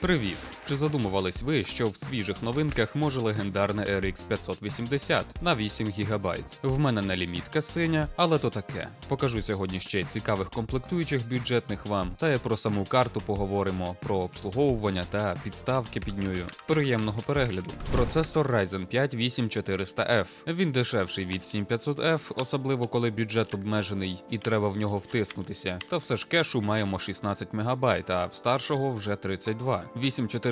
Привіт! Чи задумувались ви, що в свіжих новинках може легендарне RX 580 на 8 ГБ? В мене не лімітка синя, але то таке. Покажу сьогодні ще цікавих комплектуючих бюджетних вам, та й про саму карту поговоримо, про обслуговування та підставки під нею. Приємного перегляду. Процесор Ryzen 5 8400F. Він дешевший від 7500F, особливо коли бюджет обмежений і треба в нього втиснутися. Та все ж кешу маємо 16 МБ, а в старшого вже 32.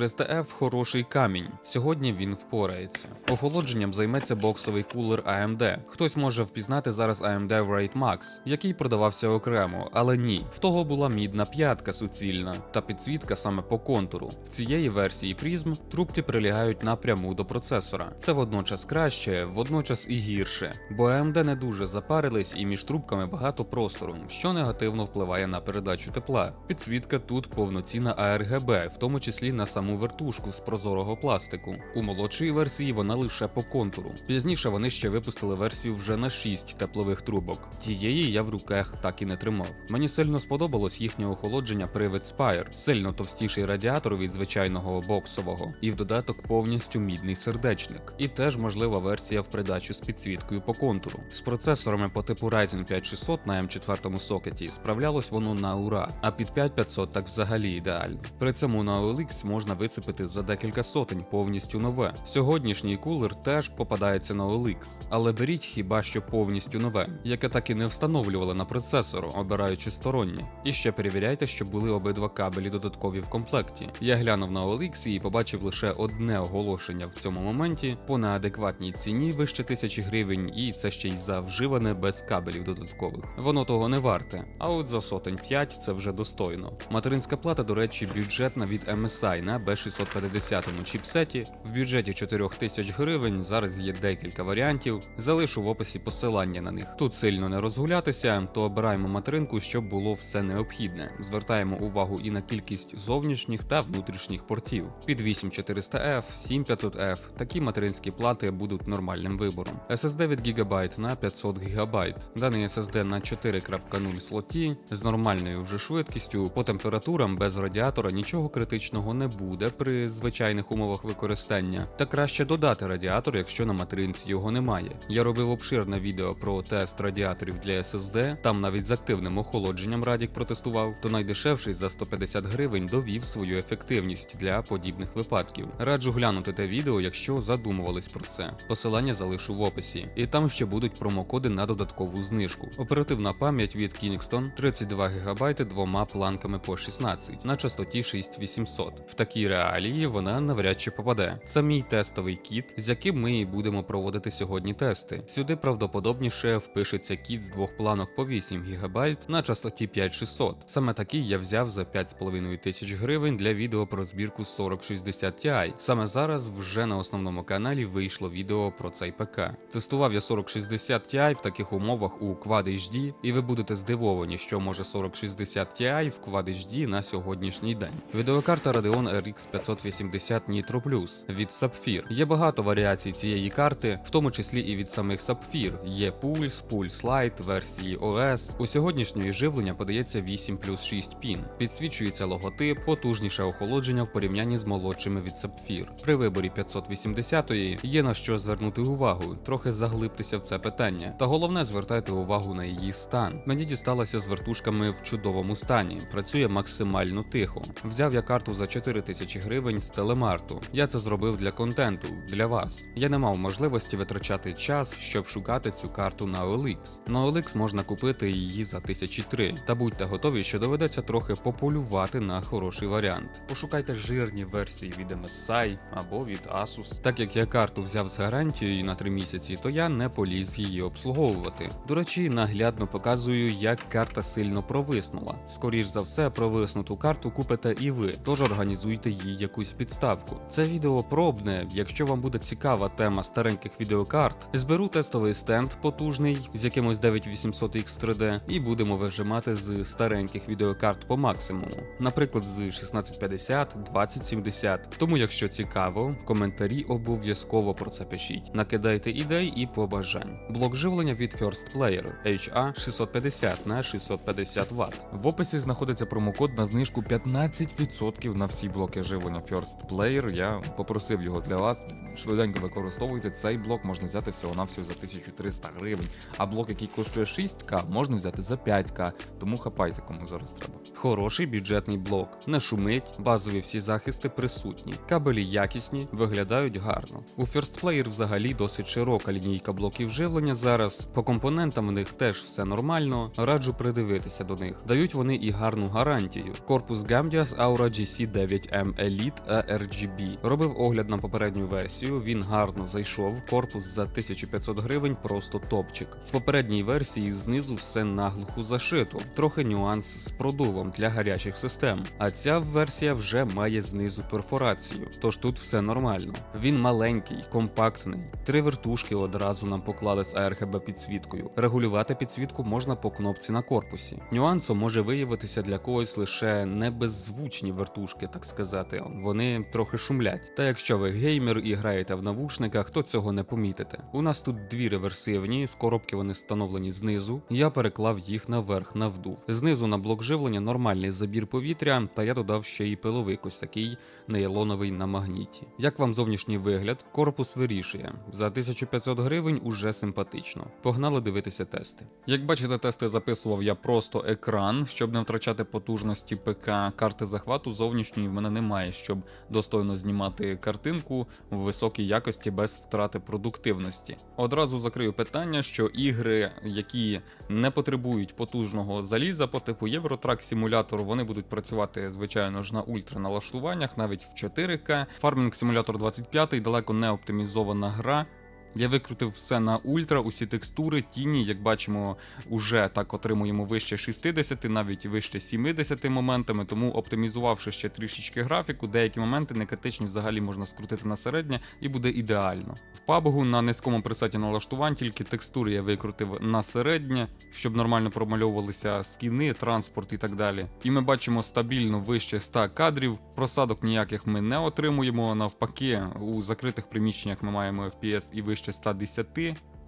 8400F хороший камінь. Сьогодні він впорається. Охолодженням займеться боксовий кулер AMD. Хтось може впізнати зараз AMD Wraith Max, який продавався окремо, але ні. В того була мідна п'ятка суцільна та підсвітка саме по контуру. В цієї версії Prism трубки прилягають напряму до процесора. Це водночас краще, водночас і гірше, бо AMD не дуже запарились і між трубками багато простору, що негативно впливає на передачу тепла. Підсвітка тут повноцінна ARGB, в тому числі на саму вертушку з прозорого пластику. У молодшій версії вона лише по контуру. Пізніше вони ще випустили версію вже на 6 теплових трубок. Тієї я в руках так і не тримав. Мені сильно сподобалось їхнє охолодження привид Spire, сильно товстіший радіатор від звичайного боксового, і в додаток повністю мідний сердечник. І теж можлива версія в придачу з підсвіткою по контуру. З процесорами по типу Ryzen 5600 на М4 сокеті справлялось воно на ура, а під 5500 так взагалі ідеально. При цьому на OLX можна вицепити за декілька сотень повністю нове. Сьогоднішній кулер теж попадається на OLX, але беріть хіба що повністю нове, яке так і не встановлювали на процесор, обираючи стороннє. І ще перевіряйте, щоб були обидва кабелі додаткові в комплекті. Я глянув на OLX і побачив лише одне оголошення в цьому моменті по неадекватній ціні вище тисячі гривень, і це ще й за вживане без кабелів додаткових. Воно того не варте. А от за сотень 5 це вже достойно. Материнська плата, до речі, бюджетна від MSI на B650 чіпсеті. В бюджеті 4000 гривень. Зараз є декілька варіантів. Залишу в описі посилання на них. Тут сильно не розгулятися, то обираємо материнку, щоб було все необхідне. Звертаємо увагу і на кількість зовнішніх та внутрішніх портів. Під 8400F, 7500F такі материнські плати будуть нормальним вибором. SSD від Gigabyte на 500 ГБ. Даний SSD на 4.0 слоті з нормальною вже швидкістю, по температурам без радіатора нічого критичного не буде при звичайних умовах використання. Та краще додати радіатор, якщо на материнці його немає. Я робив обширне відео про тест радіаторів для SSD, там навіть з активним охолодженням Радік протестував, то найдешевший за 150 гривень довів свою ефективність для подібних випадків. Раджу глянути те відео, якщо задумувались про це. Посилання залишу в описі. І там ще будуть промокоди на додаткову знижку. Оперативна пам'ять від Kingston 32 ГБ двома планками по 16 на частоті 6800. В такій реалії вона навряд чи попаде. Це мій тестовий кіт, з яким ми і будемо проводити сьогодні тести. Сюди правдоподобніше впишеться кіт з двох планок по 8 ГБ на частоті 5600. Саме такий я взяв за 5,5 тисяч гривень для відео про збірку 4060 Ti. Саме зараз вже на основному каналі вийшло відео про цей ПК. Тестував я 4060 Ti в таких умовах у Quad HD, і ви будете здивовані, що може 4060 Ti в Quad HD на сьогоднішній день. Відеокарта Radeon RX 580 Nitro Plus від Sapphire. Є багато варіацій цієї карти, в тому числі і від самих Sapphire. Є Pulse, Pulse Lite, версії OS. У сьогоднішньої живлення подається 8 плюс 6 пін. Підсвічується логотип, потужніше охолодження в порівнянні з молодшими від Sapphire. При виборі 580-ї є на що звернути увагу, трохи заглибтеся в це питання. Та головне звертайте увагу на її стан. Мені дісталося з вертушками в чудовому стані, працює максимально тихо. Взяв я карту за 4 тисячі гривень з телемарту. Я це зробив для контенту, для вас. Я не мав можливості витрачати час, щоб шукати цю карту на OLX. На OLX можна купити її за тисячі три. Та будьте готові, що доведеться трохи пополювати на хороший варіант. Пошукайте жирні версії від MSI або від Asus. Так як я карту взяв з гарантією на 3 місяці, то я не поліз її обслуговувати. До речі, наглядно показую, як карта сильно провиснула. Скоріш за все, провиснуту карту купите і ви, тож організуйте їй якусь підставку. Це відео пробне. Якщо вам буде цікава тема стареньких відеокарт, зберу тестовий стенд потужний з якимось 9800X 3D і будемо вижимати з стареньких відеокарт по максимуму, наприклад, з 1650, 2070. Тому, якщо цікаво, коментарі обов'язково про це пишіть. Накидайте ідей і побажань. Блок живлення від First Player HA 650 на 650 Вт. В описі знаходиться промокод на знижку 15% на всі блоки. Живлення First Player. Я попросив його для вас. Швиденько використовуйте цей блок, можна взяти всього навсього за 1300 гривень. А блок, який коштує 6к, можна взяти за 5к. Тому хапайте, кому зараз треба. Хороший бюджетний блок, не шумить, базові всі захисти присутні, кабелі якісні, виглядають гарно. У First Player взагалі досить широка лінійка блоків живлення зараз. По компонентам в них теж все нормально. Раджу придивитися до них. Дають вони і гарну гарантію. Корпус Gamdias Aura GC9M Elite ARGB. Робив огляд на попередню версію. Він гарно зайшов. Корпус за 1500 гривень просто топчик. В попередній версії знизу все наглухо зашито. Трохи нюанс з продувом для гарячих систем. А ця версія вже має знизу перфорацію. Тож тут все нормально. Він маленький, компактний. Три вертушки одразу нам поклали з ARGB підсвіткою. Регулювати підсвітку можна по кнопці на корпусі. Нюансом може виявитися для когось лише не беззвучні вертушки, так сказати. Вони трохи шумлять. Та якщо ви геймер і граєте в навушниках, то цього не помітите. У нас тут дві реверсивні, з коробки вони встановлені знизу. Я переклав їх наверх на вдув. Знизу на блок живлення нормальний забір повітря, та я додав ще й пиловик, ось такий нейлоновий на магніті. Як вам зовнішній вигляд? Корпус вирішує. За 1500 гривень уже симпатично. Погнали дивитися тести. Як бачите, тести записував я просто екран, щоб не втрачати потужності ПК. Карти захвату зовнішньої в мене немає, щоб достойно знімати картинку в високій якості без втрати продуктивності. Одразу закрию питання, що ігри, які не потребують потужного заліза по типу Євротрак Simulator, вони будуть працювати, звичайно ж, на ультраналаштуваннях, навіть в 4К. Farming Simulator 25 далеко не оптимізована гра. Я викрутив все на ультра, усі текстури, тіні, як бачимо, уже так отримуємо вище 60, навіть вище 70 моментами, тому оптимізувавши ще трішечки графіку, деякі моменти не критичні взагалі можна скрутити на середнє і буде ідеально. В PUBG на низькому пресеті налаштувань тільки текстури я викрутив на середнє, щоб нормально промальовувалися скіни, транспорт і так далі. І ми бачимо стабільно вище 100 кадрів. Просадок ніяких ми не отримуємо. Навпаки, у закритих приміщеннях ми маємо FPS і вище 110.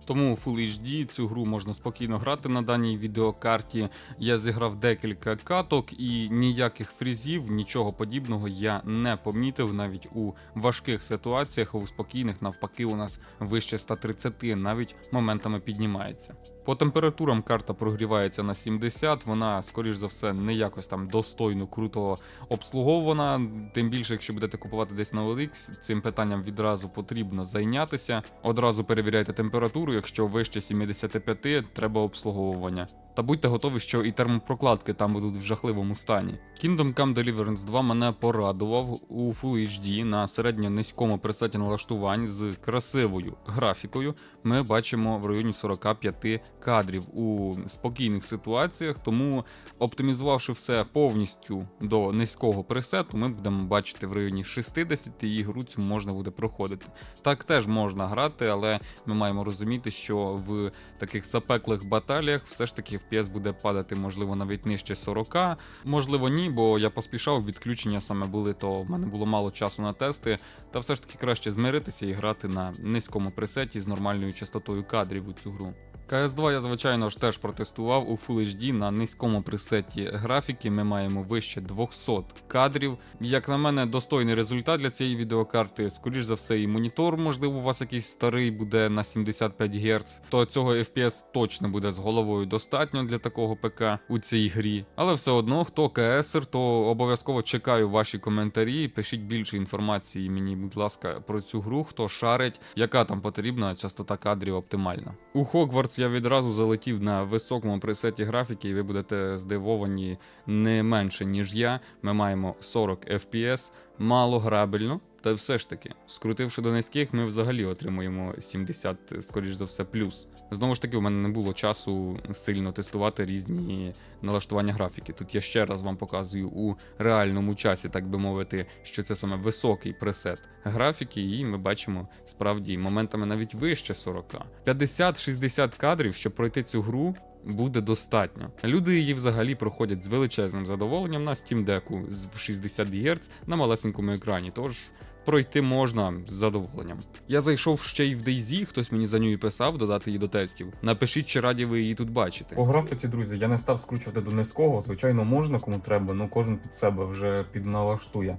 Тому у Full HD цю гру можна спокійно грати на даній відеокарті. Я зіграв декілька каток і ніяких фрізів, нічого подібного я не помітив навіть у важких ситуаціях, у спокійних навпаки у нас вище 130, навіть моментами піднімається. По температурам карта прогрівається на 70, вона, скоріш за все, не якось там достойно круто обслуговувана. Тим більше, якщо будете купувати десь на OLX, цим питанням відразу потрібно зайнятися. Одразу перевіряйте температуру, якщо вище 75, треба обслуговування. Та будьте готові, що і термопрокладки там будуть в жахливому стані. Kingdom Come Deliverance 2 мене порадував у Full HD на середньо низькому пресеті налаштувань з красивою графікою. Ми бачимо в районі 45 кадрів у спокійних ситуаціях, тому оптимізувавши все повністю до низького пресету, ми будемо бачити в районі 60 і гру цю можна буде проходити. Так теж можна грати, але ми маємо розуміти, що в таких запеклих баталіях все ж таки FPS буде падати, можливо, навіть нижче 40. Можливо, ні, бо я поспішав, відключення саме були, то в мене було мало часу на тести. Та все ж таки краще змиритися і грати на низькому пресеті з нормальною частотою кадрів у цю гру. CS2 я, звичайно ж, теж протестував у Full HD на низькому пресеті графіки. Ми маємо вище 200 кадрів. Як на мене, достойний результат для цієї відеокарти. Скоріш за все, і монітор, можливо, у вас якийсь старий буде на 75 Гц, то цього FPS точно буде з головою достатньо для такого ПК у цій грі. Але все одно, хто КСер, то обов'язково чекаю ваші коментарі. Пишіть більше інформації мені, будь ласка, про цю гру, хто шарить, яка там потрібна частота кадрів оптимальна. У Hogwarts я відразу залетів на високому пресеті графіки, і ви будете здивовані не менше, ніж я. Ми маємо 40 FPS, мало грабельно. Та все ж таки, скрутивши до низьких, ми взагалі отримуємо 70, скоріш за все, плюс. Знову ж таки, у мене не було часу сильно тестувати різні налаштування графіки. Тут я ще раз вам показую у реальному часі, так би мовити, що це саме високий пресет графіки, і ми бачимо справді моментами навіть вище 40. 50-60 кадрів, щоб пройти цю гру. Буде достатньо. Люди її взагалі проходять з величезним задоволенням на Steam Deck з в 60 Гц на малесенькому екрані. Тож пройти можна з задоволенням. Я зайшов ще й в DayZ, хтось мені за нього писав додати її до тестів. Напишіть, чи раді ви її тут бачите. По графіці, друзі, я не став скручувати до низького. Звичайно, можна, кому треба, ну кожен під себе вже підналаштує.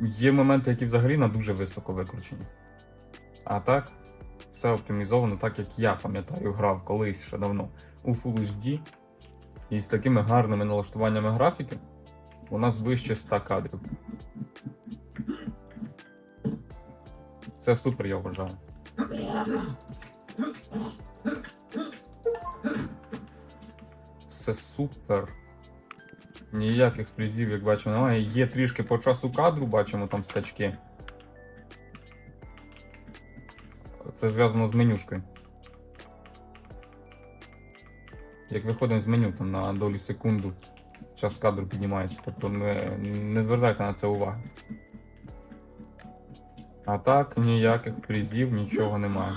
Є моменти, які взагалі на дуже високо викручені. А так, все оптимізовано так, як я пам'ятаю, грав колись ще давно у Full HD. І з такими гарними налаштуваннями графіки у нас вище 100 кадрів. Це супер, я вважаю. Все супер. Ніяких фрізів, як бачимо, немає. Є трішки по часу кадру, бачимо там скачки. Це зв'язано з менюшкою. Як виходимо з меню там на долю секунду, час кадру піднімається. Тобто не, не звертайте на це уваги. А так, ніяких фрізів, нічого немає.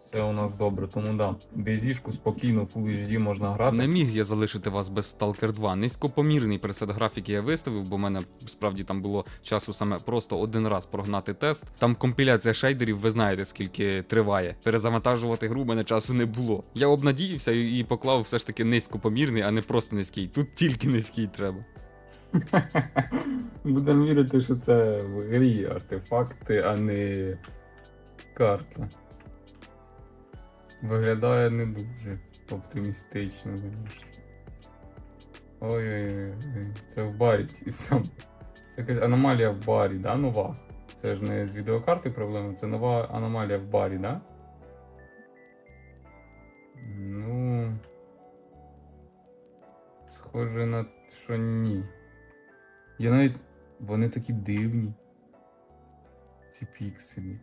Все у нас добре, тому да. Дезішку спокійно Full HD можна грати. Не міг я залишити вас без Stalker 2. Низькопомірний пресет графіки я виставив, бо в мене справді там було часу саме просто один раз прогнати тест. Там компіляція шейдерів, ви знаєте, скільки триває. Перезавантажувати гру мене часу не було. Я обнадіявся і поклав все ж таки низькопомірний, а не просто низький. Тут тільки низький треба. Будемо вірити, що це в грі артефакти, а не карта. Виглядає не дуже оптимістично, звісно. Ой-ой-ой, це в барі ті сам. Це якась аномалія в барі, да, нова? Це ж не з відеокарти проблема, це нова аномалія в барі, да? Ну. Схоже на що ні. Я навіть. Вони такі дивні. Ці пікселі.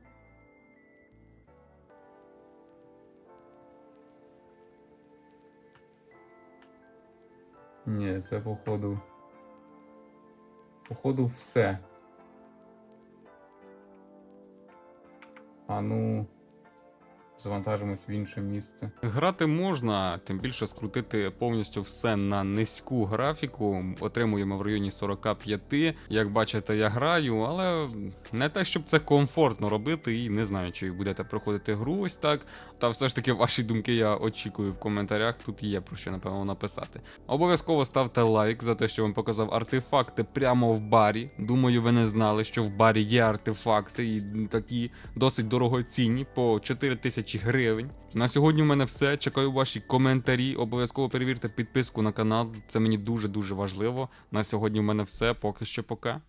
Ні, це походу. Походу все. А ну. Завантажимось в інше місце. Грати можна, тим більше скрутити повністю все на низьку графіку. Отримуємо в районі 45. Як бачите, я граю, але не те, щоб це комфортно робити, і не знаю, чи будете проходити гру ось так. Та все ж таки ваші думки я очікую в коментарях. Тут є про що напевно написати. Обов'язково ставте лайк за те, що вам показав артефакти прямо в барі. Думаю, ви не знали, що в барі є артефакти і такі досить дорогоцінні по 4 тисячі гривень. На сьогодні в мене все. Чекаю ваші коментарі. Обов'язково перевірте підписку на канал. Це мені дуже дуже важливо. На сьогодні в мене все. Поки що пока.